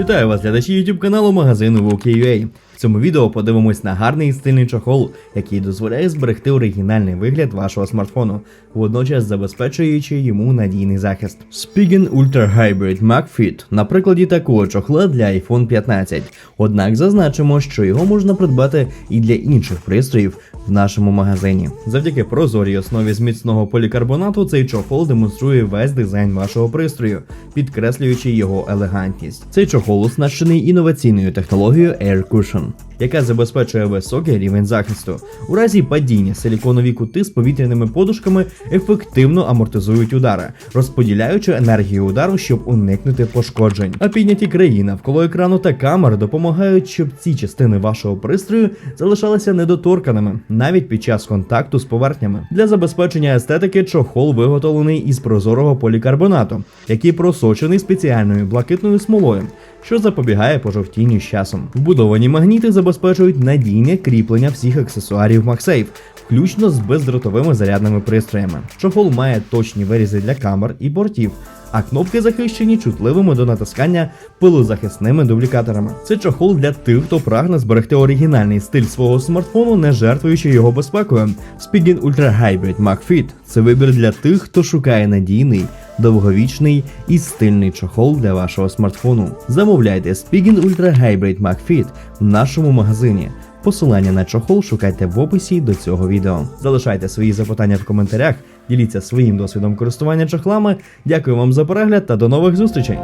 Вітаю вас, глядачі YouTube каналу магазину Wookie.ua. Цьому відео подивимось на гарний і стильний чохол, який дозволяє зберегти оригінальний вигляд вашого смартфону, водночас забезпечуючи йому надійний захист. Spigen Ultra Hybrid MagFit на прикладі такого чохла для iPhone 15. Однак зазначимо, що його можна придбати і для інших пристроїв в нашому магазині. Завдяки прозорій основі з міцного полікарбонату цей чохол демонструє весь дизайн вашого пристрою, підкреслюючи його елегантність. Цей чохол оснащений інноваційною технологією Air Cushion, Patreon яка забезпечує високий рівень захисту. У разі падіння силіконові кути з повітряними подушками ефективно амортизують удари, розподіляючи енергію удару, щоб уникнути пошкоджень. А підняті краї навколо екрану та камер допомагають, щоб ці частини вашого пристрою залишалися недоторканими навіть під час контакту з поверхнями. Для забезпечення естетики чохол виготовлений із прозорого полікарбонату, який просочений спеціальною блакитною смолою. Що запобігає пожовтінню з часом. Вбудовані магніти забезпечують надійне кріплення всіх аксесуарів MagSafe, включно з бездротовими зарядними пристроями. Чохол має точні вирізи для камер і бортів, а кнопки захищені чутливими до натискання пилозахисними дублікаторами. Це чохол для тих, хто прагне зберегти оригінальний стиль свого смартфону, не жертвуючи його безпекою. Spigen Ultra Hybrid MagFit – це вибір для тих, хто шукає надійний, довговічний і стильний чохол для вашого смартфону. Замовляйте Spigen Ultra Hybrid MagFit в нашому магазині. Посилання на чохол шукайте в описі до цього відео. Залишайте свої запитання в коментарях, діліться своїм досвідом користування чохлами. Дякую вам за перегляд та до нових зустрічей!